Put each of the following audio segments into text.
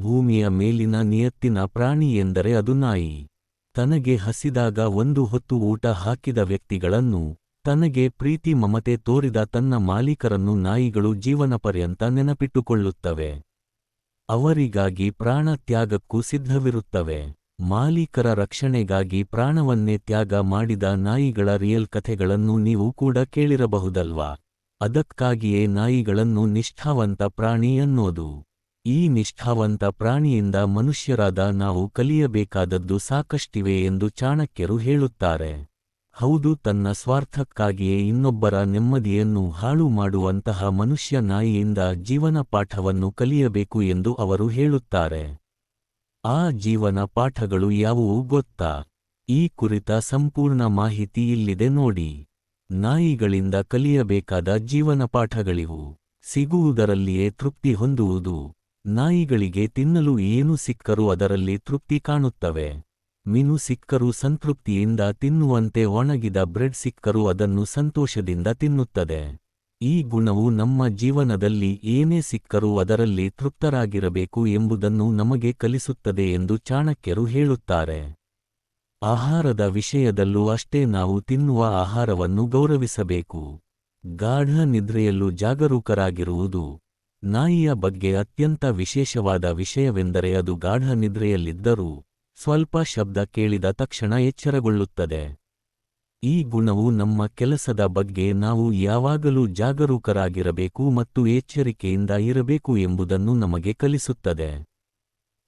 ಭೂಮಿಯ ಮೇಲಿನ ನಿಯತ್ತಿನ ಪ್ರಾಣಿ ಎಂದರೆ ಅದು ನಾಯಿ. ತನಗೆ ಹಸಿದಾಗ ಒಂದು ಹೊತ್ತು ಊಟ ಹಾಕಿದ ವ್ಯಕ್ತಿಗಳನ್ನು, ತನಗೆ ಪ್ರೀತಿ ಮಮತೆ ತೋರಿದ ತನ್ನ ಮಾಲೀಕರನ್ನು ನಾಯಿಗಳು ಜೀವನಪರ್ಯಂತ ನೆನಪಿಟ್ಟುಕೊಳ್ಳುತ್ತವೆ. ಅವರಿಗಾಗಿ ಪ್ರಾಣ ತ್ಯಾಗಕ್ಕೂ ಸಿದ್ಧವಿರುತ್ತವೆ. ಮಾಲೀಕರ ರಕ್ಷಣೆಗಾಗಿ ಪ್ರಾಣವನ್ನೇ ತ್ಯಾಗ ಮಾಡಿದ ನಾಯಿಗಳ ರಿಯಲ್ ಕಥೆಗಳನ್ನು ನೀವು ಕೂಡ ಕೇಳಿರಬಹುದಲ್ವಾ? ಅದಕ್ಕಾಗಿಯೇ ನಾಯಿಗಳನ್ನು ನಿಷ್ಠಾವಂತ ಪ್ರಾಣಿ ಅನ್ನೋದು. ಈ ನಿಷ್ಠಾವಂತ ಪ್ರಾಣಿಯಿಂದ ಮನುಷ್ಯರಾದ ನಾವು ಕಲಿಯಬೇಕಾದದ್ದು ಸಾಕಷ್ಟಿವೆ ಎಂದು ಚಾಣಕ್ಯರು ಹೇಳುತ್ತಾರೆ. ಹೌದು, ತನ್ನ ಸ್ವಾರ್ಥಕ್ಕಾಗಿಯೇ ಇನ್ನೊಬ್ಬರ ನೆಮ್ಮದಿಯನ್ನು ಹಾಳು ಮಾಡುವಂತಹ ಮನುಷ್ಯ ನಾಯಿಯಿಂದ ಜೀವನ ಪಾಠವನ್ನು ಕಲಿಯಬೇಕು ಎಂದು ಅವರು ಹೇಳುತ್ತಾರೆ. ಆ ಜೀವನ ಪಾಠಗಳು ಯಾವುವು ಗೊತ್ತಾ? ಈ ಕುರಿತ ಸಂಪೂರ್ಣ ಮಾಹಿತಿ ಇಲ್ಲಿದೆ ನೋಡಿ. ನಾಯಿಗಳಿಂದ ಕಲಿಯಬೇಕಾದ ಜೀವನ ಪಾಠಗಳಿವು ಸಿಗುವುದರಲ್ಲಿಯೇ ತೃಪ್ತಿ ಹೊಂದುವುದು. ನಾಯಿಗಳಿಗೆ ತಿನ್ನಲು ಏನು ಸಿಕ್ಕರೂ ಅದರಲ್ಲಿ ತೃಪ್ತಿ ಕಾಣುತ್ತವೆ. ಮೀನು ಸಿಕ್ಕರೂ ಸಂತೃಪ್ತಿಯಿಂದ ತಿನ್ನುವಂತೆ ಒಣಗಿದ ಬ್ರೆಡ್ ಸಿಕ್ಕರೂ ಅದನ್ನು ಸಂತೋಷದಿಂದ ತಿನ್ನುತ್ತದೆ. ಈ ಗುಣವು ನಮ್ಮ ಜೀವನದಲ್ಲಿ ಏನೇ ಸಿಕ್ಕರೂ ಅದರಲ್ಲಿ ತೃಪ್ತರಾಗಿರಬೇಕು ಎಂಬುದನ್ನು ನಮಗೆ ಕಲಿಸುತ್ತದೆ ಎಂದು ಚಾಣಕ್ಯರು ಹೇಳುತ್ತಾರೆ. ಆಹಾರದ ವಿಷಯದಲ್ಲೂ ಅಷ್ಟೇ ನಾವು ತಿನ್ನುವ ಆಹಾರವನ್ನು ಗೌರವಿಸಬೇಕು. ಗಾಢ ನಿದ್ರೆಯಲ್ಲೂ ಜಾಗರೂಕರಾಗಿರುವುದು ನಾಯಿಯ ಬಗ್ಗೆ ಅತ್ಯಂತ ವಿಶೇಷವಾದ ವಿಷಯವೆಂದರೆ ಅದು ಗಾಢ ನಿದ್ರೆಯಲ್ಲಿದ್ದರೂ ಸ್ವಲ್ಪ ಶಬ್ದ ಕೇಳಿದ ತಕ್ಷಣ ಎಚ್ಚರಗೊಳ್ಳುತ್ತದೆ. ಈ ಗುಣವು ನಮ್ಮ ಕೆಲಸದ ಬಗ್ಗೆ ನಾವು ಯಾವಾಗಲೂ ಜಾಗರೂಕರಾಗಿರಬೇಕು ಮತ್ತು ಎಚ್ಚರಿಕೆಯಿಂದ ಇರಬೇಕು ಎಂಬುದನ್ನು ನಮಗೆ ಕಲಿಸುತ್ತದೆ.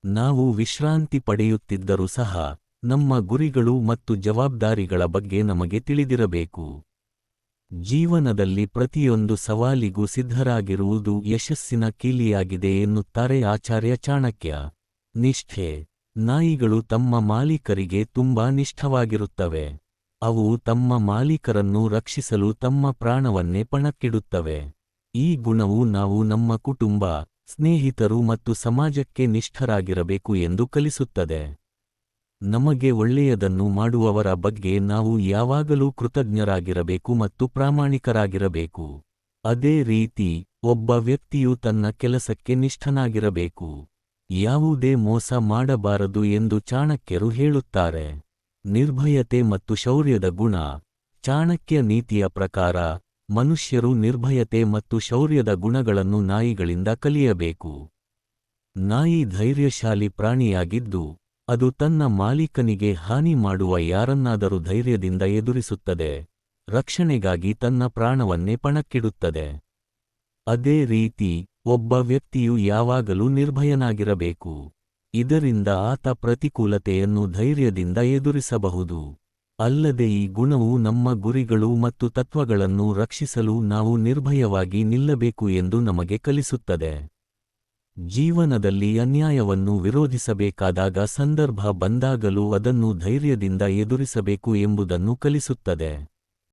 ನಾವು ವಿಶ್ರಾಂತಿ ಪಡೆಯುತ್ತಿದ್ದರೂ ಸಹ ನಮ್ಮ ಗುರಿಗಳು ಮತ್ತು ಜವಾಬ್ದಾರಿಗಳ ಬಗ್ಗೆ ನಮಗೆ ತಿಳಿದಿರಬೇಕು. ಜೀವನದಲ್ಲಿ ಪ್ರತಿಯೊಂದು ಸವಾಲಿಗೂ ಸಿದ್ಧರಾಗಿರುವುದು ಯಶಸ್ಸಿನ ಕೀಲಿಯಾಗಿದೆ ಎನ್ನುತ್ತಾರೆ ಆಚಾರ್ಯ ಚಾಣಕ್ಯ. ನಿಷ್ಠೆ. ನಾಯಿಗಳು ತಮ್ಮ ಮಾಲೀಕರಿಗೆ ತುಂಬಾ ನಿಷ್ಠವಾಗಿರುತ್ತವೆ. ಅವು ತಮ್ಮ ಮಾಲೀಕರನ್ನು ರಕ್ಷಿಸಲು ತಮ್ಮ ಪ್ರಾಣವನ್ನೇ ಪಣಕ್ಕಿಡುತ್ತವೆ. ಈ ಗುಣವು ನಾವು ನಮ್ಮ ಕುಟುಂಬ, ಸ್ನೇಹಿತರು ಮತ್ತು ಸಮಾಜಕ್ಕೆ ನಿಷ್ಠರಾಗಿರಬೇಕು ಎಂದು ಕಲಿಸುತ್ತದೆ. ನಮಗೆ ಒಳ್ಳೆಯದನ್ನು ಮಾಡುವವರ ಬಗ್ಗೆ ನಾವು ಯಾವಾಗಲೂ ಕೃತಜ್ಞರಾಗಿರಬೇಕು ಮತ್ತು ಪ್ರಾಮಾಣಿಕರಾಗಿರಬೇಕು. ಅದೇ ರೀತಿ, ಒಬ್ಬ ವ್ಯಕ್ತಿಯು ತನ್ನ ಕೆಲಸಕ್ಕೆ ನಿಷ್ಠನಾಗಿರಬೇಕು. ಯಾವುದೇ ಮೋಸ ಮಾಡಬಾರದು ಎಂದು ಚಾಣಕ್ಯರು ಹೇಳುತ್ತಾರೆ. ನಿರ್ಭಯತೆ ಮತ್ತು ಶೌರ್ಯದ ಗುಣ. ಚಾಣಕ್ಯ ನೀತಿಯ ಪ್ರಕಾರ, ಮನುಷ್ಯರು ನಿರ್ಭಯತೆ ಮತ್ತು ಶೌರ್ಯದ ಗುಣಗಳನ್ನು ನಾಯಿಗಳಿಂದ ಕಲಿಯಬೇಕು. ನಾಯಿ ಧೈರ್ಯಶಾಲಿ ಪ್ರಾಣಿಯಾಗಿದ್ದು ಅದು ತನ್ನ ಮಾಲೀಕನಿಗೆ ಹಾನಿ ಮಾಡುವ ಯಾರನ್ನಾದರೂ ಧೈರ್ಯದಿಂದ ಎದುರಿಸುತ್ತದೆ. ರಕ್ಷಣೆಗಾಗಿ ತನ್ನ ಪ್ರಾಣವನ್ನೇ ಪಣಕ್ಕಿಡುತ್ತದೆ. ಅದೇ ರೀತಿ, ಒಬ್ಬ ವ್ಯಕ್ತಿಯು ಯಾವಾಗಲೂ ನಿರ್ಭಯನಾಗಿರಬೇಕು. ಇದರಿಂದ ಆತ ಪ್ರತಿಕೂಲತೆಯನ್ನು ಧೈರ್ಯದಿಂದ ಎದುರಿಸಬಹುದು. ಅಲ್ಲದೆ ಈ ಗುಣವು ನಮ್ಮ ಗುರಿಗಳು ಮತ್ತು ತತ್ವಗಳನ್ನು ರಕ್ಷಿಸಲು ನಾವು ನಿರ್ಭಯವಾಗಿ ನಿಲ್ಲಬೇಕು ಎಂದು ನಮಗೆ ಕಲಿಸುತ್ತದೆ. ಜೀವನದಲ್ಲಿ ಅನ್ಯಾಯವನ್ನು ವಿರೋಧಿಸಬೇಕಾದಾಗ ಸಂದರ್ಭ ಬಂದಾಗಲೂ ಅದನ್ನು ಧೈರ್ಯದಿಂದ ಎದುರಿಸಬೇಕು ಎಂಬುದನ್ನು ಕಲಿಸುತ್ತದೆ.